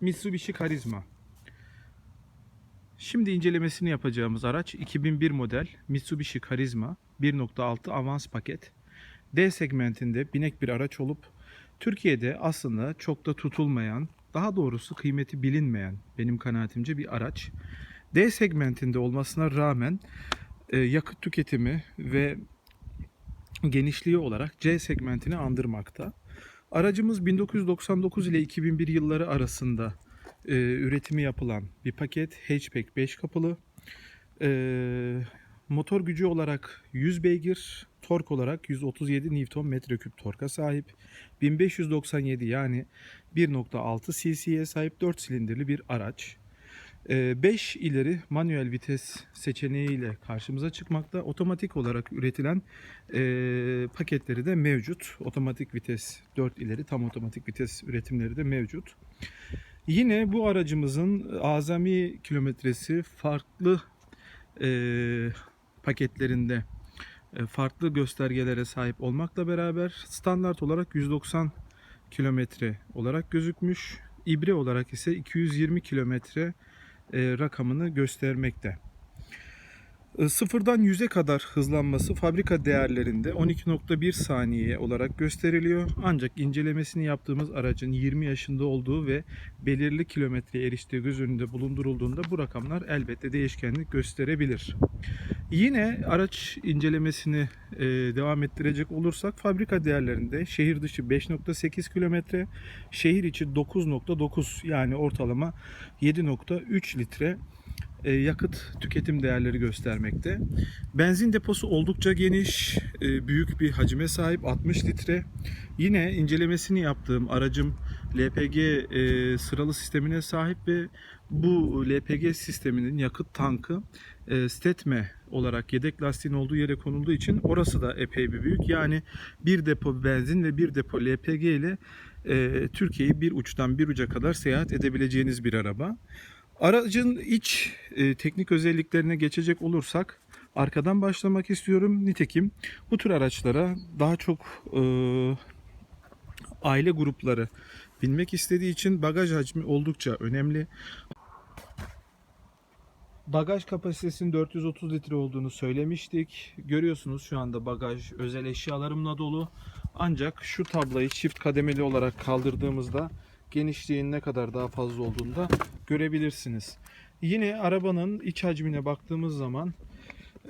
Mitsubishi Karizma. Şimdi incelemesini yapacağımız araç 2001 model Mitsubishi Karizma 1.6 avans paket. D segmentinde binek bir araç olup Türkiye'de aslında çok da tutulmayan, daha doğrusu kıymeti bilinmeyen benim kanaatimce bir araç. D segmentinde olmasına rağmen e, yakıt tüketimi ve genişliği olarak C segmentini andırmakta. Aracımız 1999 ile 2001 yılları arasında e, üretimi yapılan bir paket. Hatchback 5 kapılı. E, motor gücü olarak 100 beygir, tork olarak 137 Nm torka sahip. 1597 yani 1.6 cc'ye sahip 4 silindirli bir araç. 5 ileri manuel vites seçeneğiyle karşımıza çıkmakta. Otomatik olarak üretilen e, paketleri de mevcut. Otomatik vites 4 ileri tam otomatik vites üretimleri de mevcut. Yine bu aracımızın azami kilometresi farklı e, paketlerinde farklı göstergelere sahip olmakla beraber standart olarak 190 kilometre olarak gözükmüş. İbre olarak ise 220 kilometre rakamını göstermekte. E, Sıfırdan 100'e kadar hızlanması fabrika değerlerinde 12.1 saniye olarak gösteriliyor. Ancak incelemesini yaptığımız aracın 20 yaşında olduğu ve belirli kilometreye eriştiği göz önünde bulundurulduğunda bu rakamlar elbette değişkenlik gösterebilir. Yine araç incelemesini e, devam ettirecek olursak fabrika değerlerinde şehir dışı 5.8 kilometre, şehir içi 9.9 yani ortalama 7.3 litre e, yakıt tüketim değerleri göstermekte. Benzin deposu oldukça geniş, e, büyük bir hacime sahip 60 litre. Yine incelemesini yaptığım aracım LPG e, sıralı sistemine sahip ve bu LPG sisteminin yakıt tankı e, stetme olarak yedek lastiğin olduğu yere konulduğu için orası da epey bir büyük. Yani bir depo benzin ve bir depo LPG ile e, Türkiye'yi bir uçtan bir uca kadar seyahat edebileceğiniz bir araba. Aracın iç e, teknik özelliklerine geçecek olursak arkadan başlamak istiyorum. Nitekim bu tür araçlara daha çok e, aile grupları binmek istediği için bagaj hacmi oldukça önemli. Bagaj kapasitesinin 430 litre olduğunu söylemiştik. Görüyorsunuz şu anda bagaj özel eşyalarımla dolu. Ancak şu tablayı çift kademeli olarak kaldırdığımızda genişliğin ne kadar daha fazla olduğunu da görebilirsiniz. Yine arabanın iç hacmine baktığımız zaman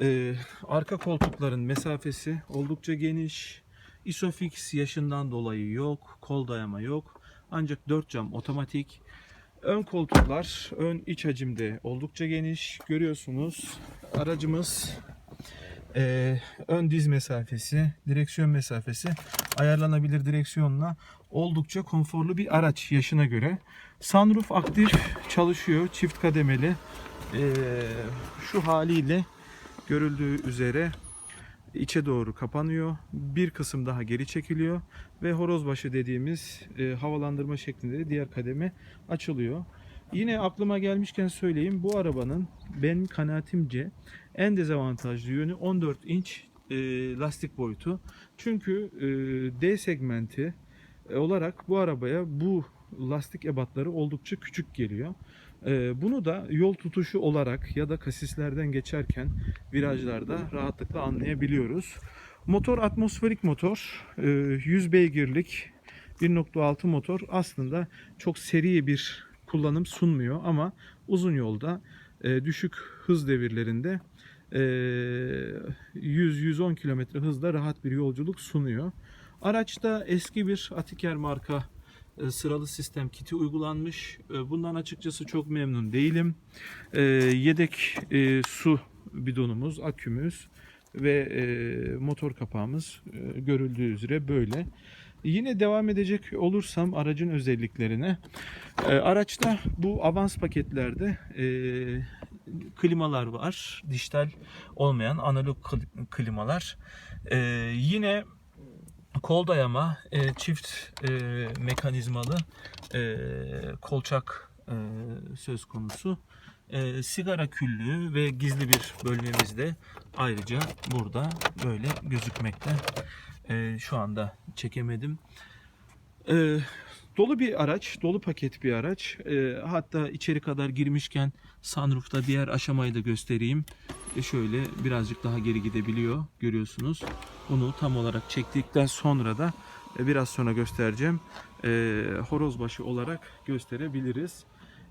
e, arka koltukların mesafesi oldukça geniş. Isofix yaşından dolayı yok. Kol dayama yok. Ancak 4 cam otomatik. Ön koltuklar ön iç hacimde oldukça geniş. Görüyorsunuz aracımız e, ön diz mesafesi, direksiyon mesafesi ayarlanabilir direksiyonla oldukça konforlu bir araç yaşına göre. Sunroof aktif çalışıyor. Çift kademeli. E, şu haliyle görüldüğü üzere içe doğru kapanıyor. Bir kısım daha geri çekiliyor ve horozbaşı dediğimiz e, havalandırma şeklinde de diğer kademe açılıyor. Yine aklıma gelmişken söyleyeyim bu arabanın benim kanaatimce en dezavantajlı yönü 14 inç e, lastik boyutu. Çünkü e, D segmenti e, olarak bu arabaya bu lastik ebatları oldukça küçük geliyor. E, bunu da yol tutuşu olarak ya da kasislerden geçerken virajlarda rahatlıkla anlayabiliyoruz. Motor atmosferik motor, e, 100 beygirlik 1.6 motor aslında çok seri bir kullanım sunmuyor ama uzun yolda e, düşük hız devirlerinde e, 100-110 km hızda rahat bir yolculuk sunuyor. Araçta eski bir Atiker marka e, sıralı sistem kiti uygulanmış. E, Bundan açıkçası çok memnun değilim. E, Yedek e, su bidonumuz, akümüz ve e, motor kapağımız e, görüldüğü üzere böyle. Yine devam edecek olursam aracın özelliklerine. E, araçta bu avans paketlerde e, klimalar var. Dijital olmayan analog kli- klimalar. E, yine kol dayama, e, çift e, mekanizmalı e, kolçak e, söz konusu. E, sigara küllüğü ve gizli bir bölmemiz de ayrıca burada böyle gözükmekte. E, şu anda çekemedim. E, Dolu bir araç, dolu paket bir araç. Ee, hatta içeri kadar girmişken sunroof'ta diğer aşamayı da göstereyim. E şöyle birazcık daha geri gidebiliyor görüyorsunuz. Bunu tam olarak çektikten sonra da e, biraz sonra göstereceğim. E, horozbaşı olarak gösterebiliriz.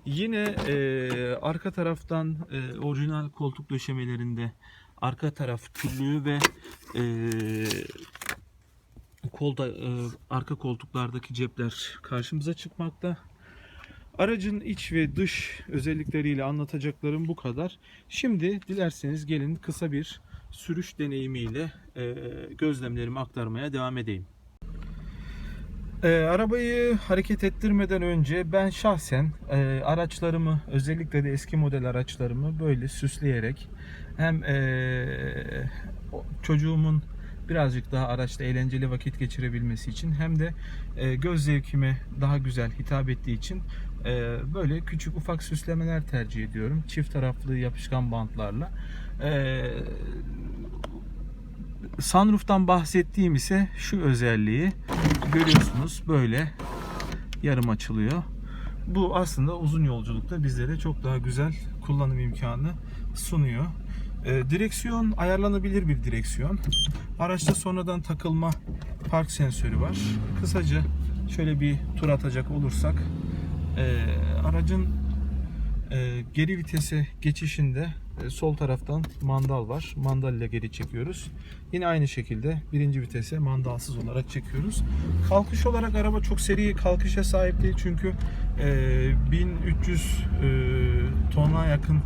Yine e, arka taraftan e, orijinal koltuk döşemelerinde arka taraf tüllü ve e, kolda e, arka koltuklardaki cepler karşımıza çıkmakta. Aracın iç ve dış özellikleriyle anlatacaklarım bu kadar. Şimdi dilerseniz gelin kısa bir sürüş deneyimiyle e, gözlemlerimi aktarmaya devam edeyim. E, arabayı hareket ettirmeden önce ben şahsen e, araçlarımı özellikle de eski model araçlarımı böyle süsleyerek hem e, çocuğumun birazcık daha araçta eğlenceli vakit geçirebilmesi için hem de e, göz zevkime daha güzel hitap ettiği için e, böyle küçük ufak süslemeler tercih ediyorum. Çift taraflı yapışkan bantlarla. E, sunroof'tan bahsettiğim ise şu özelliği görüyorsunuz böyle yarım açılıyor. Bu aslında uzun yolculukta bizlere çok daha güzel kullanım imkanı sunuyor. Ee, direksiyon ayarlanabilir bir direksiyon. Araçta sonradan takılma park sensörü var. Kısaca şöyle bir tur atacak olursak e, aracın e, geri vitese geçişinde sol taraftan mandal var. Mandal ile geri çekiyoruz. Yine aynı şekilde birinci vitese mandalsız olarak çekiyoruz. Kalkış olarak araba çok seri kalkışa sahip değil çünkü e, 1300 e, tona yakın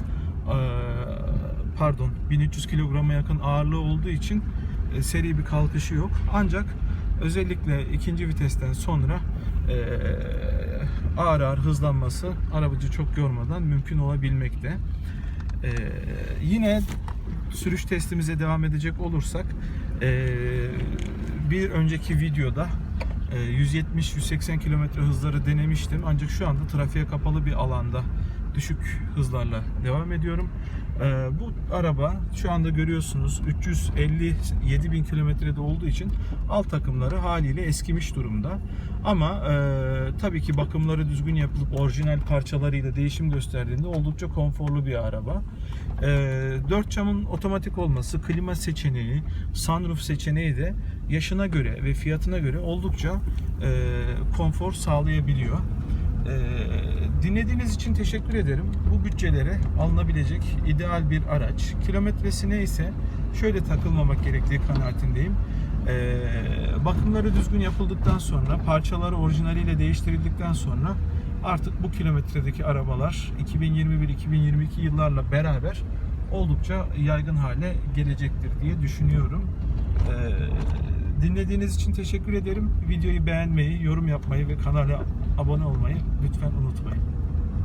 pardon 1300 kilograma yakın ağırlığı olduğu için e, seri bir kalkışı yok. Ancak özellikle ikinci vitesten sonra e, ağır ağır hızlanması arabacı çok yormadan mümkün olabilmekte. E, yine sürüş testimize devam edecek olursak bir önceki videoda e, 170-180 km hızları denemiştim. Ancak şu anda trafiğe kapalı bir alanda düşük hızlarla devam ediyorum. E, bu araba şu anda görüyorsunuz 357 bin kilometrede olduğu için alt takımları haliyle eskimiş durumda. Ama e, tabii ki bakımları düzgün yapılıp orijinal parçalarıyla değişim gösterdiğinde oldukça konforlu bir araba. E, dört camın otomatik olması, klima seçeneği, sunroof seçeneği de yaşına göre ve fiyatına göre oldukça e, konfor sağlayabiliyor. Ee, dinlediğiniz için teşekkür ederim. Bu bütçelere alınabilecek ideal bir araç. Kilometresi neyse şöyle takılmamak gerektiği kanaatindeyim. Ee, bakımları düzgün yapıldıktan sonra, parçaları orijinaliyle değiştirildikten sonra artık bu kilometredeki arabalar 2021-2022 yıllarla beraber oldukça yaygın hale gelecektir diye düşünüyorum. Ee, dinlediğiniz için teşekkür ederim. Videoyu beğenmeyi, yorum yapmayı ve kanala abone olmayı lütfen unutmayın.